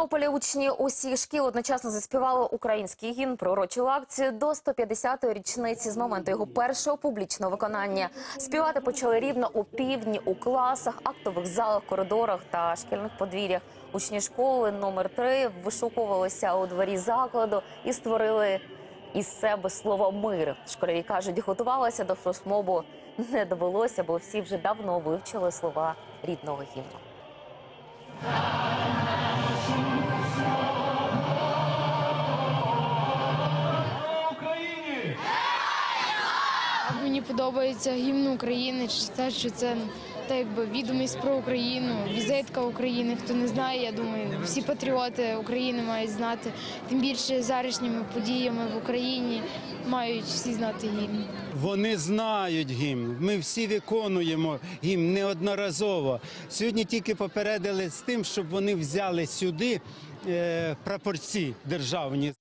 Тернополі учні усіх шкіл одночасно заспівали український гімн пророчили акцію до 150-ї річниці з моменту його першого публічного виконання. Співати почали рівно у півдні у класах, актових залах, коридорах та шкільних подвір'ях. Учні школи номер 3 вишукувалися у дворі закладу і створили із себе слово мир. Школярі кажуть, готувалися до флешмобу не довелося, бо всі вже давно вивчили слова рідного гімну. Мені подобається гімн України, через те, що це так якби відомість про Україну, візитка України. Хто не знає, я думаю, всі патріоти України мають знати. Тим більше зарішніми подіями в Україні мають всі знати гімн. Вони знають гімн. Ми всі виконуємо гімн неодноразово. Сьогодні тільки попередили з тим, щоб вони взяли сюди е, прапорці державні.